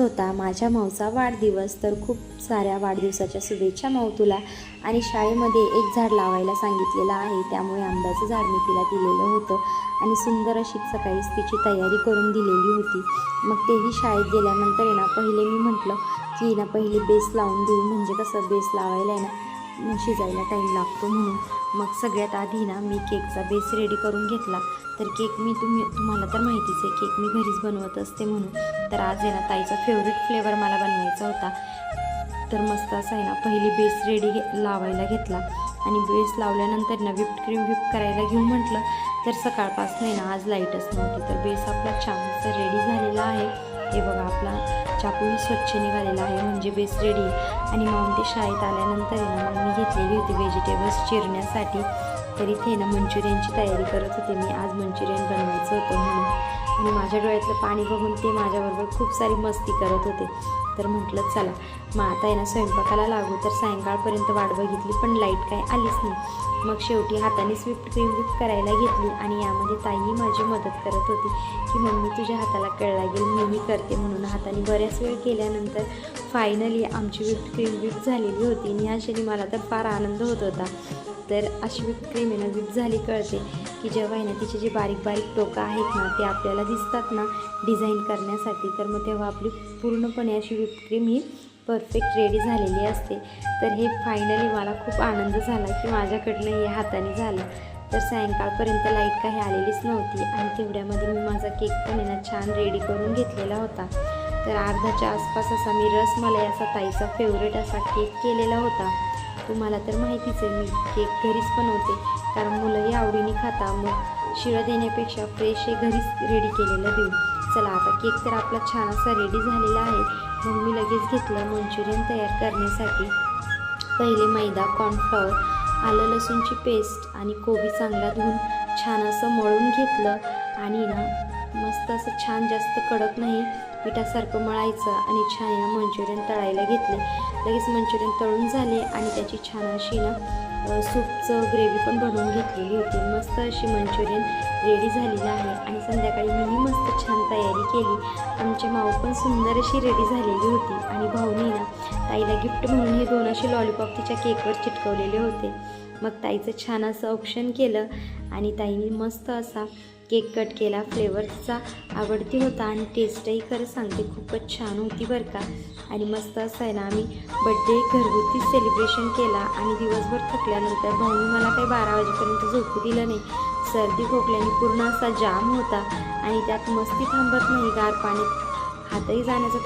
होता. माझ्या माऊचा वाढदिवस तर खूप साऱ्या वाढदिवसाच्या शुभेच्छा माऊ तुला. आणि शाळेमध्ये एक झाड लावायला सांगितलेलं आहे. त्यामुळे आंब्याचं झाड मी तिला दिलेलं होतं. आणि सुंदर अशी सकाळीच तिची तयारी करून दिलेली होती. मग तेही शाळेत गेल्यानंतर आहे ना पहिले मी म्हटलं की ना पहिले बेस लावून देऊ. म्हणजे कसं बेस लावायला आहे ना शिजायला टाईम लागतो म्हणून. मग सगळ्यात आधी ना मी केकचा बेस रेडी करून घेतला. तर केक मी तुम्ही तुम्हाला तर माहितीच आहे केक मी घरीच बनवत असते म्हणून. तर आज आहे ना ताईचा फेवरेट फ्लेवर मला बनवायचा होता. तर मस्त असा आहे ना पहिली बेस रेडी घे लावायला घेतला. आणि बेस लावल्यानंतर ना व्हिप्ड क्रीम व्हिप करायला घेऊ म्हटलं. तर सकाळपासून आहे ना आज लाईटच नव्हती तर बेस आपला छानसा रेडी झालेला आहे. हे बघा आपला चाकूही स्वच्छ निघालेला आहे म्हणजे बेस रेडी आणि मग ते शाळेत आल्यानंतर ना मग मी घेतलेली होती व्हेजिटेबल्स चिरण्यासाठी. तर इथे ना मंचुरियनची तयारी करत होते मी. आज मंचुरियन बनवायचं होतं म्हणून. आणि माझ्या डोळ्यातलं पाणी बघून ते माझ्याबरोबर खूप सारी मस्ती करत होते. तर म्हटलं चला मग आता आहे ना स्वयंपाकाला लागू तर सायंकाळपर्यंत वाट बघितली पण लाइट काय आलीच नाही. मग शेवटी हाताने स्विफ्ट क्रीम विप करायला घेतली आणि यामध्ये ताईही माझी मदत करत होती की मम्मी तुझ्या हाताला कळ लागेल मीही करते म्हणून हाताने बऱ्याच वेळ केल्यानंतर फायनली आमची विप क्रीम विप झालेली होती आणि ह्याच्याने मला तर फार आनंद होत होता. तर अशी विप क्रीम आहे ना झाली कळते की जेव्हा आहे ना तिचे जे बारीक बारीक टोकं आहेत ना ते आपल्याला दिसतात ना डिझाईन करण्यासाठी तर मग तेव्हा आपली पूर्णपणे अशी विप क्रीम ही परफेक्ट रेडी झालेली असते. तर हे फायनली मला खूप आनंद झाला की माझ्याकडनं हे हाताने झालं. तर सायंकाळपर्यंत लाइट काही आलेलीच नव्हती आणि तेवढ्यामध्ये मी माझा केक पण आहे ना छान रेडी करून घेतलेला होता. तर अर्धाच्या आसपास असा मी रसमलाई असा ताईचा फेवरेट असा केक केलेला होता. तुम्हाला तर माहितीच आहे मी केक घरीच बनवते. कारण मुलंही आवडीने खाता मग शिळं देण्यापेक्षा फ्रेश हे घरीच रेडी केलेलं देऊ. चला आता केक तर आपला छान असा रेडी झालेला आहे. मग मी लगेच घेतलं मंचुरियन तयार करण्यासाठी. पहिले मैदा कॉर्नफ्लॉवर आलं लसूणची पेस्ट आणि कोबी चांगला धुवून छान असं मळून घेतलं. आणि ना मस्त असं छान जास्त कडक नाही पिठासारखं मळायचं आणि छान ना मंचुरियन तळायला घेतले. लगेच मंचुरियन तळून झाले आणि त्याची छान अशी ना सूपचं ग्रेव्ही पण बनवून घेतलेली होती. मस्त अशी मंचुरियन रेडी झालेली आहे. आणि संध्याकाळी मी खूप छान तयारी केली. आमची माऊ पण सुंदर अशी रेडी झालेली होती. आणि भाऊनी ना ताईला गिफ्ट म्हणून हे दोन असे लॉलीपॉप तिच्या केकवर चिटकवलेले होते. मग ताईचं छान असं ऑप्शन केलं आणि ताईने मस्त असा केक कट केला. फ्लेवर तिचा आवडती होता आणि टेस्टही खरं सांगते खूपच छान होती बरं का. आणि मस्त असं आहे ना आम्ही बड्डे घरगुती सेलिब्रेशन केला आणि दिवसभर थकल्यानंतर भाऊनी मला काही बारा वाजेपर्यंत झोपू दिलं नाही. सर्दी खोकल्याने पूर्ण असा जाम होता. आणि त्यात मस्ती थांबत नाही गार पाण्यात. हातही जाण्याचा